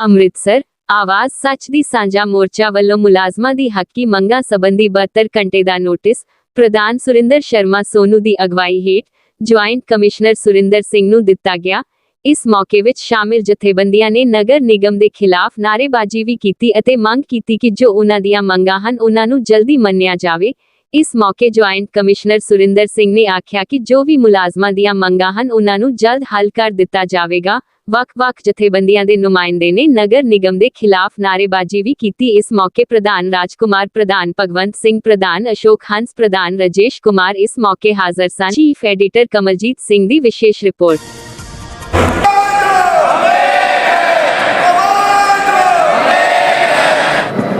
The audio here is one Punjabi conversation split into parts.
ਅੰਮ੍ਰਿਤਸਰ, ਆਵਾਜ਼ ਸੱਚ ਦੀ ਸਾਂਝਾ ਮੋਰਚਾ ਵੱਲੋਂ ਮੁਲਾਜ਼ਮਾਂ ਦੀ ਹੱਕੀ ਮੰਗਾਂ ਸੰਬੰਧੀ 72 ਘੰਟੇ ਦਾ ਨੋਟਿਸ ਪ੍ਰਧਾਨ ਸੁਰਿੰਦਰ ਸ਼ਰਮਾ ਸੋਨੂ ਦੀ ਅਗਵਾਈ ਹੇਠ ਜੁਆਇੰਟ ਕਮਿਸ਼ਨਰ ਸੁਰਿੰਦਰ ਸਿੰਘ ਨੂੰ ਦਿੱਤਾ ਗਿਆ। ਇਸ ਮੌਕੇ ਵਿੱਚ ਸ਼ਾਮਿਲ ਜਥੇਬੰਦੀਆਂ ਨੇ ਨਗਰ ਨਿਗਮ ਦੇ ਖਿਲਾਫ ਨਾਅਰੇਬਾਜ਼ੀ ਵੀ ਕੀਤੀ ਅਤੇ ਮੰਗ ਕੀਤੀ ਕਿ ਜੋ ਉਹਨਾਂ ਦੀਆਂ ਮੰਗਾਂ ਹਨ, ਉਹਨਾਂ ਨੂੰ ਜਲਦੀ ਮੰਨਿਆ ਜਾਵੇ। ਇਸ ਮੌਕੇ ਜੁਆਇੰਟ ਕਮਿਸ਼ਨਰ ਸੁਰਿੰਦਰ ਸਿੰਘ ਨੇ ਆਖਿਆ ਕਿ ਜੋ ਵੀ ਮੁਲਾਜ਼ਮਾਂ ਦੀਆਂ ਮੰਗਾਂ ਹਨ, ਉਹਨਾਂ ਨੂੰ ਜਲਦ ਹੱਲ ਕਰ ਦਿੱਤਾ ਜਾਵੇਗਾ। ਵੱਖ-ਵੱਖ ਜਥੇਬੰਦੀਆਂ ਦੇ ਨੁਮਾਇੰਦੇ ਨੇ ਨਗਰ ਨਿਗਮ ਦੇ ਖਿਲਾਫ ਨਾਅਰੇਬਾਜ਼ੀ ਵੀ ਕੀਤੀ। ਇਸ ਮੌਕੇ ਪ੍ਰਧਾਨ ਰਾਜਕੁਮਾਰ, ਪ੍ਰਧਾਨ ਭਗਵੰਤ ਸਿੰਘ, ਪ੍ਰਧਾਨ ਅਸ਼ੋਕ ਹੰਸ, ਪ੍ਰਧਾਨ ਰਜੇਸ਼ ਕੁਮਾਰ ਇਸ ਮੌਕੇ ਹਾਜ਼ਰ ਸਨ। ਚੀਫ ਐਡੀਟਰ ਕਮਲਜੀਤ ਸਿੰਘ ਦੀ ਵਿਸ਼ੇਸ਼ ਰਿਪੋਰਟ।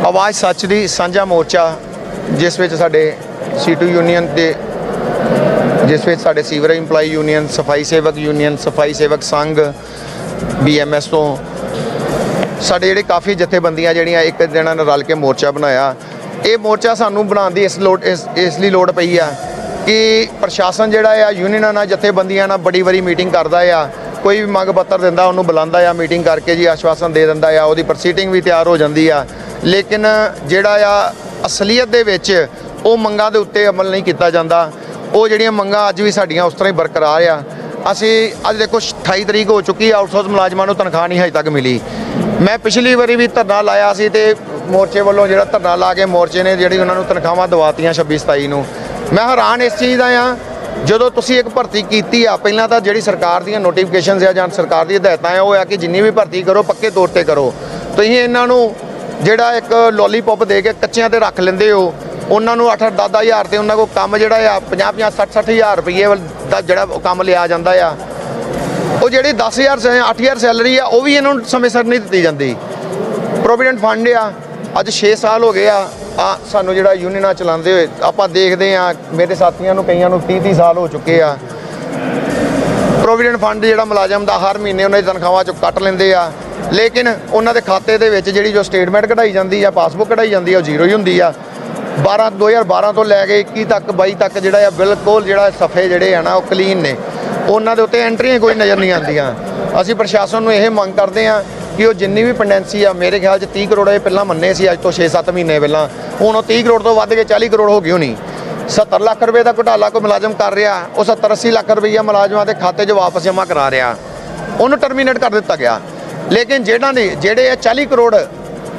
ਆਵਾਜ਼ ਸੱਚ ਦੀ ਸਾਂਝਾ ਮੋਰਚਾ, ਜਿਸ ਵਿੱਚ ਸਾਡੇ ਸੀਟੂ ਯੂਨੀਅਨ ਦੇ, ਜਿਸ ਵਿੱਚ ਸਾਡੇ ਸੀਵਰੇਜ ਇੰਪਲਾਈ ਯੂਨੀਅਨ ਸਫ਼ਾਈ ਸੇਵਕ ਯੂਨੀਅਨ ਸਫ਼ਾਈ ਸੇਵਕ ਸੰਘ ਬੀਐਮਐਸ ਤੋਂ, ਸਾਡੇ ਜਿਹੜੇ ਕਾਫੀ ਜਥੇਬੰਦੀਆਂ ਜਿਹੜੀਆਂ ਇੱਕ ਦਿਨਾਂ ਨਾਲ ਰਲ ਕੇ ਮੋਰਚਾ ਬਣਾਇਆ, ਇਹ ਮੋਰਚਾ ਸਾਨੂੰ ਬਣਾਉਣ ਦੀ ਇਸ ਲੋੜ, ਇਸ ਇਸ ਲਈ ਲੋੜ ਪਈ ਆ ਕਿ ਪ੍ਰਸ਼ਾਸਨ ਜਿਹੜਾ ਆ, ਯੂਨੀਅਨਾਂ ਨਾਲ ਜਥੇਬੰਦੀਆਂ ਨਾਲ ਬੜੀ ਵਾਰੀ ਮੀਟਿੰਗ ਕਰਦਾ ਆ, ਕੋਈ ਵੀ ਮੰਗ ਪੱਤਰ ਦਿੰਦਾ, ਉਹਨੂੰ ਬੁਲਾਉਂਦਾ ਆ, ਮੀਟਿੰਗ ਕਰਕੇ ਜੀ ਆਸ਼ਵਾਸਨ ਦੇ ਦਿੰਦਾ ਆ, ਉਹਦੀ ਪ੍ਰੋਸੀਡਿੰਗ ਵੀ ਤਿਆਰ ਹੋ ਜਾਂਦੀ ਆ। ਲੇਕਿਨ ਜਿਹੜਾ ਆ ਅਸਲੀਅਤ ਦੇ ਵਿੱਚ ਉਹ ਮੰਗਾਂ ਦੇ ਉੱਤੇ ਅਮਲ ਨਹੀਂ ਕੀਤਾ ਜਾਂਦਾ। ਉਹ ਜਿਹੜੀਆਂ ਮੰਗਾਂ ਅੱਜ ਵੀ ਸਾਡੀਆਂ ਉਸ ਤਰ੍ਹਾਂ ਹੀ ਬਰਕਰਾਰ ਆ। ਅਸੀਂ ਅੱਜ ਦੇਖੋ 28 ਤਰੀਕ ਹੋ ਚੁੱਕੀ ਆ ਆਊਟਸੋਰਸ ਮੁਲਾਜ਼ਮਾਂ ਨੂੰ ਤਨਖਾਹ ਨਹੀਂ ਹਜੇ ਤੱਕ ਮਿਲੀ। ਮੈਂ ਪਿਛਲੀ ਵਾਰੀ ਵੀ ਧਰਨਾ ਲਾਇਆ ਸੀ ਤੇ ਮੋਰਚੇ ਵੱਲੋਂ ਜਿਹੜਾ ਧਰਨਾ ਲਾ ਕੇ ਮੋਰਚੇ ਨੇ ਜਿਹੜੀ ਉਹਨਾਂ ਨੂੰ ਤਨਖਾਹਾਂ ਦਵਾਤੀਆਂ 26 27 ਨੂੰ। ਮੈਂ ਹੈਰਾਨ ਇਸ ਚੀਜ਼ ਦਾ ਆ। ਜਦੋਂ ਤੁਸੀਂ ਇੱਕ ਭਰਤੀ ਕੀਤੀ ਆ, ਪਹਿਲਾਂ ਤਾਂ ਜਿਹੜੀ ਸਰਕਾਰ ਦੀਆਂ ਨੋਟੀਫਿਕੇਸ਼ਨਸ ਆ ਜਾਂ ਸਰਕਾਰ ਦੀ ਹਦਾਇਤਾਂ ਆ, ਉਹ ਆ ਕਿ ਜਿੰਨੀ ਵੀ ਭਰਤੀ ਕਰੋ, ਪੱਕੇ ਤੌਰ ਤੇ ਕਰੋ। ਤੁਸੀਂ ਇਹਨਾਂ ਨੂੰ ਜਿਹੜਾ ਇੱਕ ਲੋਲੀਪੌਪ ਦੇ ਕੇ ਕੱਚਿਆਂ ਤੇ ਰੱਖ ਲੈਂਦੇ ਹੋ, ਉਹਨਾਂ ਨੂੰ 8 10 ਹਜ਼ਾਰ ਤੇ ਉਹਨਾਂ ਕੋਲ ਕੰਮ ਜਿਹੜਾ ਆ 50 50 60 60 ਹਜ਼ਾਰ ਰੁਪਏ ਦਾ ਜਿਹੜਾ ਉਹ ਕੰਮ ਲਿਆ ਜਾਂਦਾ ਆ। ਉਹ ਜਿਹੜੀ 10000 ਸੇ 8000 ਸੈਲਰੀ ਆ, ਉਹ ਵੀ ਇਹਨਾਂ ਨੂੰ ਸਮੇਂ ਸਿਰ ਨਹੀਂ ਦਿੱਤੀ ਜਾਂਦੀ। ਪ੍ਰੋਵੀਡੈਂਟ ਫੰਡ ਆ, ਅੱਜ 6 ਸਾਲ ਹੋ ਗਏ ਆ ਆ ਸਾਨੂੰ ਜਿਹੜਾ ਯੂਨੀਅਨਾਂ ਚਲਾਉਂਦੇ ਹੋਏ, ਆਪਾਂ ਦੇਖਦੇ ਆ, ਮੇਰੇ ਸਾਥੀਆਂ ਨੂੰ, ਕਈਆਂ ਨੂੰ 30 30 ਸਾਲ ਹੋ ਚੁੱਕੇ ਆ। ਪ੍ਰੋਵੀਡੈਂਟ ਫੰਡ ਜਿਹੜਾ ਮੁਲਾਜ਼ਮ ਦਾ ਹਰ ਮਹੀਨੇ ਉਹਨਾਂ ਦੀ ਤਨਖਾਹਾਂ ਚੋਂ ਕੱਟ ਲੈਂਦੇ ਆ। ਲੇਕਿਨ ਉਹਨਾਂ ਦੇ ਖਾਤੇ ਦੇ ਵਿੱਚ ਜਿਹੜੀ ਜੋ ਸਟੇਟਮੈਂਟ ਕਢਾਈ ਜਾਂਦੀ ਆ ਪਾਸਬੁੱਕ ਕਢਾਈ ਜਾਂਦੀ ਆ, ਉਹ ਜ਼ੀਰੋ ਹੀ ਹੁੰਦੀ ਆ। 12 2012 ਤੋਂ ਲੈ ਕੇ 21 ਤੱਕ 22 ਤੱਕ ਜਿਹੜਾ ਆ, ਬਿਲਕੁਲ ਜਿਹੜਾ ਸਫੇ ਜਿਹੜੇ ਆ ਨਾ, ਉਹ ਕਲੀਨ ਨੇ। ਉਹਨਾਂ ਦੇ ਉੱਤੇ ਐਂਟਰੀਆਂ ਕੋਈ ਨਜ਼ਰ ਨਹੀਂ ਆਉਂਦੀਆਂ। ਅਸੀਂ ਪ੍ਰਸ਼ਾਸਨ ਨੂੰ ਇਹ ਮੰਗ ਕਰਦੇ ਆ ਕਿ ਉਹ ਜਿੰਨੀ ਵੀ ਪੈਂਡੈਂਸੀ ਆ, ਮੇਰੇ ਖਿਆਲ 'ਚ 30 ਕਰੋੜ ਇਹ ਪਹਿਲਾਂ ਮੰਨੇ ਸੀ, ਅੱਜ ਤੋਂ 6-7 ਮਹੀਨੇ ਪਹਿਲਾਂ। ਹੁਣ ਉਹ 30 ਕਰੋੜ ਤੋਂ ਵੱਧ ਕੇ 40 ਕਰੋੜ ਹੋ ਗਈ ਹੋਣੀ। 70 ਲੱਖ ਰੁਪਏ ਦਾ ਘੁਟਾਲਾ ਕੋਈ ਮੁਲਾਜ਼ਮ ਕਰ ਰਿਹਾ, ਉਹ 70 80 ਲੱਖ ਰੁਪਈਆ ਮੁਲਾਜ਼ਮਾਂ ਦੇ ਖਾਤੇ 'ਚ ਵਾਪਸ ਜਮ੍ਹਾਂ ਕਰਾ ਰਿਹਾ। ਉਹਨੂੰ ਟਰਮੀਨੇਟ ਕਰ ਦਿੱਤਾ ਗਿਆ। ਲੇਕਿਨ ਜਿਹੜਾ ਨੇ, ਜਿਹੜੇ ਇਹ 40 ਕਰੋੜ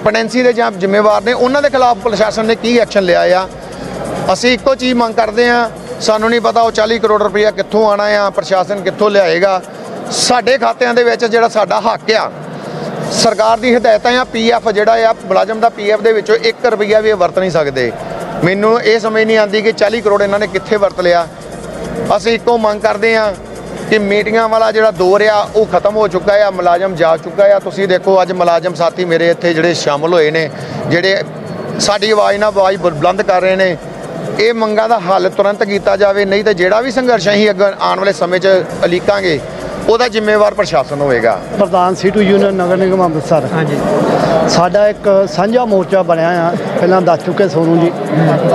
ਪੈਂਡੈਂਸੀ ਦੇ ਜਾਂ ਜ਼ਿੰਮੇਵਾਰ ਨੇ, ਉਹਨਾਂ ਦੇ ਖਿਲਾਫ ਪ੍ਰਸ਼ਾਸਨ ਨੇ ਕੀ ਐਕਸ਼ਨ ਲਿਆ ਆ? ਅਸੀਂ ਇੱਕੋ ਚੀਜ਼ ਮੰਗ ਕਰਦੇ ਆ ਸਾਨੂੰ ਨਹੀਂ ਪਤਾ ਉਹ 40 ਕਰੋੜ ਰੁਪਈਆ ਕਿੱਥੋਂ ਆਣਾ ਆ, ਪ੍ਰਸ਼ਾਸਨ ਕਿੱਥੋਂ ਲਿਆਏਗਾ। ਸਾਡੇ ਖਾਤਿਆਂ ਦੇ ਵਿੱਚ ਜਿਹੜਾ ਸਾਡਾ ਹੱਕ ਆ, ਸਰਕਾਰ ਦੀ ਹਦਾਇਤਾਂ ਆ ਪੀਐਫ ਜਿਹੜਾ ਆ, ਮੁਲਾਜ਼ਮ ਦਾ ਪੀਐਫ ਦੇ ਵਿੱਚੋਂ 1 ਰੁਪਈਆ ਵੀ ਇਹ ਵਰਤ ਨਹੀਂ ਸਕਦੇ। ਮੈਨੂੰ ਇਹ ਸਮਝ ਨਹੀਂ ਆਉਂਦੀ ਕਿ 40 ਕਰੋੜ ਇਹਨਾਂ ਨੇ ਕਿੱਥੇ ਵਰਤ ਲਿਆ। ਅਸੀਂ ਇੱਕੋ ਮੰਗ ਕਰਦੇ ਆ ਕਿ ਮੀਟਿੰਗਾਂ ਵਾਲਾ ਜਿਹੜਾ ਦੌਰ ਆ ਉਹ ਖਤਮ ਹੋ ਚੁੱਕਾ ਆ ਮੁਲਾਜ਼ਮ ਜਾ ਚੁੱਕਾ ਆ। ਤੁਸੀਂ ਦੇਖੋ ਅੱਜ ਮੁਲਾਜ਼ਮ ਸਾਥੀ ਮੇਰੇ ਇੱਥੇ ਜਿਹੜੇ ਸ਼ਾਮਲ ਹੋਏ ਨੇ ਜਿਹੜੇ ਸਾਡੀ ਆਵਾਜ਼ ਨਾਲ ਆਵਾਜ਼ ਬੁਲ- ਬੁਲੰਦ ਕਰ ਰਹੇ ਨੇ। ਇਹ ਮੰਗਾਂ ਦਾ ਹੱਲ ਤੁਰੰਤ ਕੀਤਾ ਜਾਵੇ ਨਹੀਂ ਤਾਂ ਜਿਹੜਾ ਵੀ ਸੰਘਰਸ਼ ਅਸੀਂ ਅੱਗੇ ਆਉਣ ਵਾਲੇ ਸਮੇਂ 'ਚ ਅਲੀਕਾਂਗੇ ਉਹਦਾ ਜ਼ਿੰਮੇਵਾਰ ਪ੍ਰਸ਼ਾਸਨ ਹੋਵੇਗਾ। ਪ੍ਰਧਾਨ ਸੀਟੂ ਯੂਨੀਅਨ ਨਗਰ ਨਿਗਮ ਅੰਮ੍ਰਿਤਸਰ। ਹਾਂਜੀ। ਸਾਡਾ ਇੱਕ ਸਾਂਝਾ ਮੋਰਚਾ ਬਣਿਆ ਆ ਪਹਿਲਾਂ ਦੱਸ ਚੁੱਕੇ ਸੋਨੂ ਜੀ।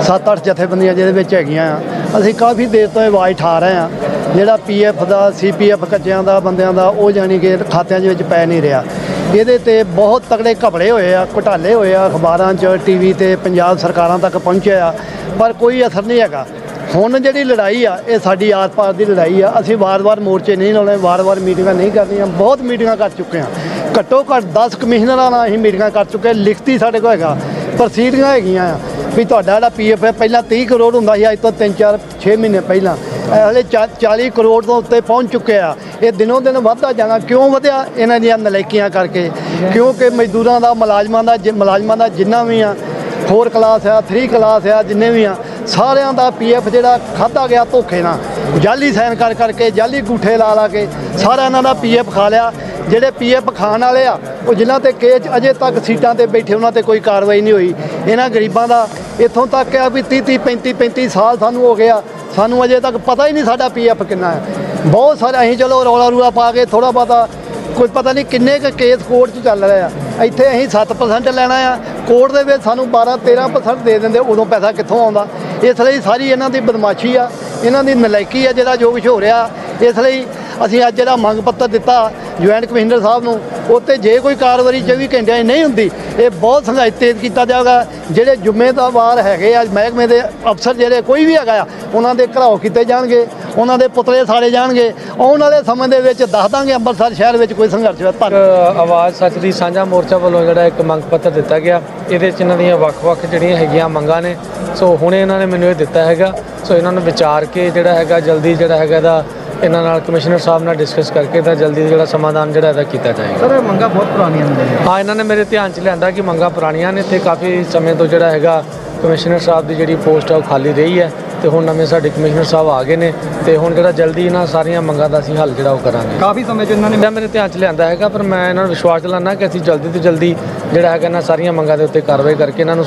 ਸੱਤ ਅੱਠ ਜਥੇਬੰਦੀਆਂ ਜਿਹਦੇ ਵਿੱਚ ਹੈਗੀਆਂ ਆ। ਅਸੀਂ ਕਾਫੀ ਦੇਰ ਤੋਂ ਇਹ ਆਵਾਜ਼ ਠਾ ਰਹੇ ਆ। ਜਿਹੜਾ ਪੀਐਫ ਦਾ ਸੀਪੀਐਫ ਕੱਚਿਆਂ ਦਾ, ਬੰਦਿਆਂ ਦਾ, ਉਹ ਜਾਨੀ ਕਿ ਖਾਤਿਆਂ ਦੇ ਵਿੱਚ ਪੈ ਨਹੀਂ ਰਿਹਾ। ਇਹਦੇ ਤੇ ਬਹੁਤ ਤਕੜੇ ਘਪਲੇ ਹੋਏ ਆ, ਘੁਟਾਲੇ ਹੋਏ ਆ ਅਖਬਾਰਾਂ 'ਚ ਟੀਵੀ ਤੇ ਪੰਜਾਬ ਸਰਕਾਰਾਂ ਤੱਕ ਪਹੁੰਚਿਆ ਆ, ਪਰ ਕੋਈ ਅਸਰ ਨਹੀਂ ਹੈਗਾ। ਹੁਣ ਜਿਹੜੀ ਲੜਾਈ ਆ, ਇਹ ਸਾਡੀ ਆਸ-ਪਾਸ ਦੀ ਲੜਾਈ ਆ। ਅਸੀਂ ਵਾਰ-ਵਾਰ ਮੋਰਚੇ ਨਹੀਂ ਲਾਉਣੇ, ਵਾਰ-ਵਾਰ ਮੀਟਿੰਗਾਂ ਨਹੀਂ ਕਰਨੀਆਂ, ਬਹੁਤ ਮੀਟਿੰਗਾਂ ਕਰ ਚੁੱਕੇ ਆ। ਘੱਟੋ ਘੱਟ 10 ਕਮਿਸ਼ਨਰਾਂ ਨਾਲ ਅਸੀਂ ਮੀਟਿੰਗਾਂ ਕਰ ਚੁੱਕੇ ਲਿਖਤੀ ਸਾਡੇ ਕੋਲ ਹੈਗਾ ਪ੍ਰੋਸੀਡਿੰਗਾਂ ਹੈਗੀਆਂ ਆ। ਵੀ ਤੁਹਾਡਾ ਜਿਹੜਾ ਪੀਐਫ ਹੈ, ਪਹਿਲਾਂ 30 ਕਰੋੜ ਹੁੰਦਾ ਸੀ, ਅੱਜ ਤੋਂ 3-4 6 ਮਹੀਨੇ ਪਹਿਲਾਂ। ਹਲੇ 40 ਕਰੋੜ ਤੋਂ ਉੱਤੇ ਪਹੁੰਚ ਚੁੱਕੇ ਆ। ਇਹ ਦਿਨੋਂ ਦਿਨ ਵੱਧਦਾ ਜਾਣਾ। ਕਿਉਂ ਵਧਿਆ? ਇਹਨਾਂ ਦੀਆਂ ਨਲਾਇਕੀਆਂ ਕਰਕੇ। ਕਿਉਂਕਿ ਮਜ਼ਦੂਰਾਂ ਦਾ, ਮੁਲਾਜ਼ਮਾਂ ਦਾ, ਜਿ- ਮੁਲਾਜ਼ਮਾਂ ਦਾ ਜਿੰਨਾ ਵੀ ਆ 4 ਕਲਾਸ ਆ 3 ਕਲਾਸ ਆ, ਜਿੰਨੇ ਵੀ ਆ, ਸਾਰਿਆਂ ਦਾ ਪੀਐਫ ਜਿਹੜਾ ਖਾਦਾ ਗਿਆ ਧੋਖੇ ਨਾਲ। ਜਾਲੀ ਸਾਈਨ ਕਰ ਕਰਕੇ, ਜਾਲੀ ਗੂਠੇ ਲਾ ਲਾ ਕੇ ਸਾਰਾ ਇਹਨਾਂ ਦਾ ਪੀਐਫ ਖਾ ਲਿਆ। ਜਿਹੜੇ ਪੀਐਫ ਖਾਣ ਵਾਲੇ ਆ, ਉਹ ਜਿਨ੍ਹਾਂ ਤੇ ਕੇਸ ਅਜੇ ਤੱਕ ਸੀਟਾਂ ਤੇ ਬੈਠੇ, ਉਹਨਾਂ ਤੇ ਕੋਈ ਕਾਰਵਾਈ ਨਹੀਂ ਹੋਈ। ਇਹਨਾਂ ਗਰੀਬਾਂ ਦਾ ਇੱਥੋਂ ਤੱਕ ਆ ਵੀ 30 30 35 35 ਸਾਲ ਸਾਨੂੰ ਹੋ ਗਿਆ। ਸਾਨੂੰ ਅਜੇ ਤੱਕ ਪਤਾ ਹੀ ਨਹੀਂ ਸਾਡਾ ਪੀਐਫ ਕਿੰਨਾ ਹੈ। ਬਹੁਤ ਸਾਰੇ ਅਸੀਂ ਚਲੋ ਰੌਲਾ ਰੂਲਾ ਪਾ ਕੇ ਥੋੜਾ ਬਹੁਤਾ ਕੋਈ ਪਤਾ ਨਹੀਂ ਕਿੰਨੇ ਕੁ ਕੇਸ ਕੋਰਟ 'ਚ ਚੱਲ ਰਹੇ ਆ। ਇੱਥੇ ਅਸੀਂ 7% ਲੈਣਾ ਆ। ਕੋਰਟ ਦੇ ਵਿੱਚ ਸਾਨੂੰ 12 13% ਦੇ ਦਿੰਦੇ, ਉਦੋਂ ਪੈਸਾ ਕਿੱਥੋਂ ਆਉਂਦਾ? ਇਸ ਲਈ ਸਾਰੀ ਇਹਨਾਂ ਦੀ ਬਦਮਾਸ਼ੀ ਆ। ਇਹਨਾਂ ਦੀ ਨਲਾਇਕੀ ਆ ਜਿਹੜਾ ਜੋ ਕੁਛ ਹੋ ਰਿਹਾ। ਇਸ ਲਈ ਅਸੀਂ ਅੱਜ ਜਿਹੜਾ ਮੰਗ ਪੱਤਰ ਦਿੱਤਾ ਜੁਆਇੰਟ ਕਮਿਸ਼ਨਰ ਸਾਹਿਬ ਨੂੰ। ਉੱਤੇ ਜੇ ਕੋਈ ਕਾਰਵਾਈ 24 ਘੰਟਿਆਂ 'ਚ ਨਹੀਂ ਹੁੰਦੀ, ਇਹ ਬਹੁਤ ਸੰਘਰਸ਼ ਤੇਜ਼ ਕੀਤਾ ਜਾਊਗਾ। ਜਿਹੜੇ ਜ਼ਿੰਮੇਦਾਰ ਹੈਗੇ ਆ, ਮਹਿਕਮੇ ਦੇ ਅਫਸਰ ਜਿਹੜੇ ਕੋਈ ਵੀ ਹੈਗਾ ਆ, ਉਹਨਾਂ ਦੇ ਘਰਾਓ ਕੀਤੇ ਜਾਣਗੇ, ਉਹਨਾਂ ਦੇ ਪੁਤਲੇ ਸਾੜੇ ਜਾਣਗੇ। ਆਉਣ ਵਾਲੇ ਸਮੇਂ ਦੇ ਵਿੱਚ ਦੱਸ ਦਾਂਗੇ ਅੰਮ੍ਰਿਤਸਰ ਸ਼ਹਿਰ ਵਿੱਚ ਕੋਈ ਸੰਘਰਸ਼ ਹੋਇਆ। ਧੰਨਵਾਦ। ਆਵਾਜ਼ ਸੱਚ ਦੀ ਸਾਂਝਾ ਮੋਰਚਾ ਵੱਲੋਂ ਜਿਹੜਾ ਇੱਕ ਮੰਗ ਪੱਤਰ ਦਿੱਤਾ ਗਿਆ, ਇਹਦੇ ਚ ਇਹਨਾਂ ਦੀਆਂ ਵੱਖ-ਵੱਖ ਜਿਹੜੀਆਂ ਹੈਗੀਆਂ ਮੰਗਾਂ ਨੇ। ਸੋ ਹੁਣੇ ਇਹਨਾਂ ਨੇ ਮੈਨੂੰ ਇਹ ਦਿੱਤਾ ਹੈਗਾ। ਸੋ ਇਹਨਾਂ ਨੂੰ ਵਿਚਾਰ ਕੇ ਜਿਹੜਾ ਹੈਗਾ, ਜਲਦੀ ਜਿਹੜਾ ਹੈਗਾ ਇਹਦਾ ਇਹਨਾਂ ਨਾਲ ਕਮਿਸ਼ਨਰ ਸਾਹਿਬ ਨਾਲ ਡਿਸਕਸ ਕਰਕੇ ਤਾਂ ਜਲਦੀ ਜਿਹੜਾ ਸਮਾਧਾਨ ਜਿਹੜਾ ਇਹਦਾ ਕੀਤਾ ਜਾਏਗਾ। ਸਰ ਮੰਗਾ ਬਹੁਤ ਪੁਰਾਣੀਆਂ ਨੇ। ਹਾਂ ਇਹਨਾਂ ਨੇ ਮੇਰੇ ਧਿਆਨ ਚ ਲਿਆਂਦਾ ਕਿ ਮੰਗਾਂ ਪੁਰਾਣੀਆਂ ਨੇ ਤੇ ਕਾਫੀ ਸਮੇਂ ਤੋਂ ਜਿਹੜਾ ਹੈਗਾ ਕਮਿਸ਼ਨਰ ਸਾਹਿਬ ਦੀ ਜਿਹੜੀ ਪੋਸਟ ਆ ਉਹ ਖਾਲੀ ਰਹੀ ਹੈ ਤੇ ਹੁਣ ਨਵੇਂ ਸਾਡੇ ਕਮਿਸ਼ਨਰ ਸਾਹਿਬ ਆ ਗਏ ਨੇ ਤੇ ਹੁਣ ਜਿਹੜਾ ਜਲਦੀ ਇਹਨਾਂ ਸਾਰੀਆਂ ਮੰਗਾਂ ਦਾ ਅਸੀਂ ਹੱਲ ਜਿਹੜਾ ਉਹ ਕਰਾਂਗੇ। ਕਾਫੀ ਸਮੇਂ 'ਚ ਇਹਨਾਂ ਨੇ ਮੈਂ ਮੇਰੇ ਧਿਆਨ ਚ ਲਿਆਂਦਾ ਹੈਗਾ ਪਰ ਮੈਂ ਇਹਨਾਂ ਨੂੰ ਵਿਸ਼ਵਾਸ ਦਿਲਾਨਾ ਕਿ ਅਸੀਂ ਜਲਦੀ ਤੋਂ ਜਲਦੀ ਜਿਹੜਾ ਹੈਗਾ ਇਹਨਾਂ ਸਾਰੀਆਂ ਮੰਗਾਂ ਦੇ ਉੱਤੇ ਕਾਰਵਾਈ ਕਰਕੇ ਇਹਨਾਂ ਨੂੰ